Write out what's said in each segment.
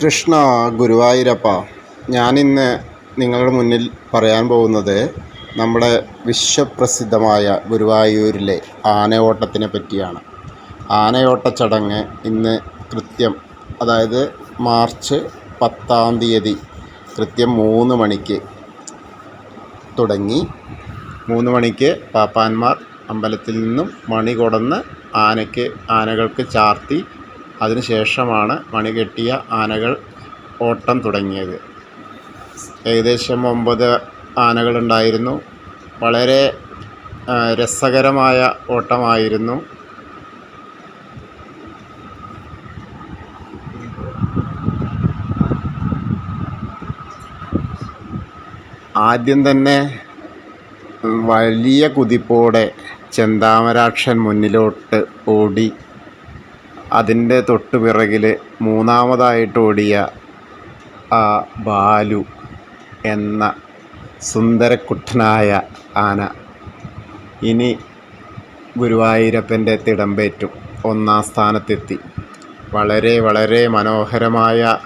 കൃഷ്ണ ഗുരുവായൂരപ്പ ഞാനിന്ന് നിങ്ങളുടെ മുന്നിൽ പറയാൻ പോകുന്നത് നമ്മുടെ വിശ്വപ്രസിദ്ധമായ ഗുരുവായൂരിലെ ആനയോട്ടത്തിനെ പറ്റിയാണ്. ആനയോട്ട ചടങ്ങ് ഇന്ന് കൃത്യം അതായത് മാർച്ച് പത്താം തീയതി കൃത്യം മൂന്ന് മണിക്ക് തുടങ്ങി. മൂന്ന് മണിക്ക് പാപ്പാന്മാർ അമ്പലത്തിൽ നിന്നും മണി കൊടന്ന് ആനയ്ക്ക് ആനകൾക്ക് ചാർത്തി അതിന് ശേഷമാണ് മണി കെട്ടിയ ആനകൾ ഓട്ടം തുടങ്ങിയത്. ഏകദേശം ഒമ്പത് ആനകളുണ്ടായിരുന്നു. വളരെ രസകരമായ ഓട്ടമായിരുന്നു. ആദ്യം തന്നെ വലിയ കുതിപ്പോടെ ചെന്താമരാക്ഷൻ മുന്നിലോട്ട് ഓടി അതിന്റെ തൊട്ട് പിറകിൽ മൂന്നാമതായിട്ട് ഓടിയ ആ ബാലു എന്ന സുന്ദരക്കുട്ടനായ ആന ഇനി ഗുരുവായൂരപ്പന്റെ തിടമ്പേറ്റും ഒന്നാം സ്ഥാനത്തെത്തി. വളരെ വളരെ മനോഹരമായ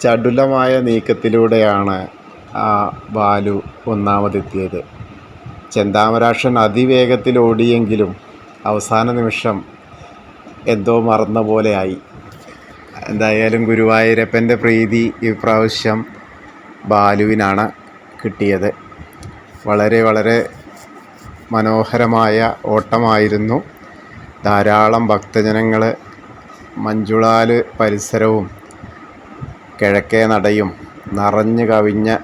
ചടുലമായ നീക്കത്തിലൂടെയാണ് ആ ബാലു ഒന്നാമതെത്തിയത്. ചെന്താമരാക്ഷൻ അതിവേഗത്തിൽ ഓടിയെങ്കിലും അവസാന നിമിഷം എന്തോ മറന്ന പോലെയായി എന്തായാലും ഗുരുവായൂരപ്പന്റെ പ്രീതി ഈ പ്രാവശ്യം ബാലുവിനാണ് കിട്ടിയത്. വളരെ വളരെ മനോഹരമായ ഓട്ടമായിരുന്നു. ധാരാളം ഭക്തജനങ്ങൾ മഞ്ജുളാൽ പരിസരവും കിഴക്കേ നടയും നിറഞ്ഞു കവിഞ്ഞ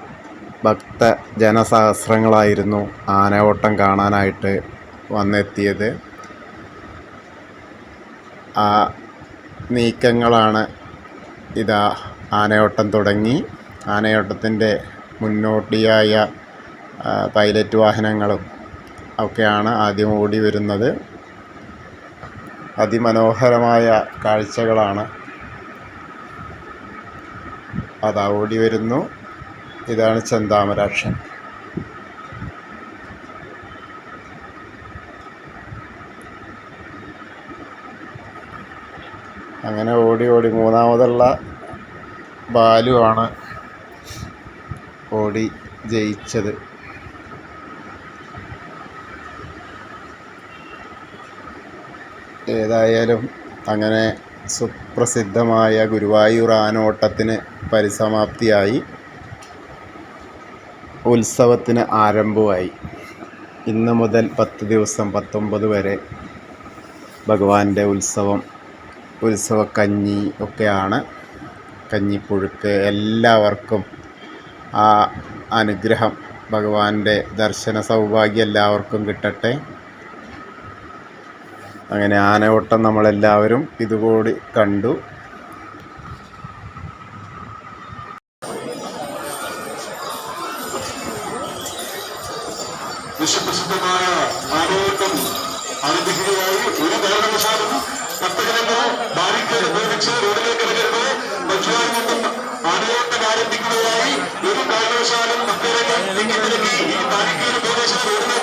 ഭക്ത ജനസഹസ്രങ്ങളായിരുന്നു ആനയോട്ടം കാണാനായിട്ട് വന്നെത്തിയത്. ആ നീക്കങ്ങളാണ് ഇതാ ആനയോട്ടം തുടങ്ങി. ആനയോട്ടത്തിന്റെ മുന്നോടിയായ പൈലറ്റ് വാഹനങ്ങളും ഒക്കെയാണ് ആദ്യം ഓടി വരുന്നത്. അതിമനോഹരമായ കാഴ്ചകളാണ് അതാ ഓടി വരുന്നു. ഇതാണ് ചെന്താമരാക്ഷൻ. അങ്ങനെ ഓടി ഓടി മൂന്നാമതുള്ള ബാലുവാണ് ഓടി ജയിച്ചത്. ഏതായാലും അങ്ങനെ സുപ്രസിദ്ധമായ ഗുരുവായൂർ ആനോട്ടത്തിന് പരിസമാപ്തിയായി. ഉത്സവത്തിന് ആരംഭമായി ഇന്ന് മുതൽ പത്ത് ദിവസം പത്തൊമ്പത് വരെ ഭഗവാന്റെ ഉത്സവം ഉത്സവക്കഞ്ഞി ഒക്കെയാണ്. കഞ്ഞിപ്പുഴുക്ക് എല്ലാവർക്കും ആ അനുഗ്രഹം ഭഗവാന്റെ ദർശന സൗഭാഗ്യം എല്ലാവർക്കും കിട്ടട്ടെ. അങ്ങനെ ആനയോട്ടം നമ്മളെല്ലാവരും ഇതുകൂടി കണ്ടു. വിശ്വപ്രസിദ്ധമായ ആനയോട്ടം ആരംഭിക്കുകയായി ഒരു കാരണവശാലും ഭക്തജനങ്ങൾ ബാരിക്കേഡ് ഉപയോഗിച്ച് റോഡിലേക്ക് ഇറങ്ങരുത്. മറ്റുമായി നിന്നും ആനയോട്ടം ആരംഭിക്കുകയായി ഒരു കാരണവശാലും മക്കളെ ഈ ബാരിക്കേഡ് ഉപയോഗിച്ച് റോഡിലേക്ക്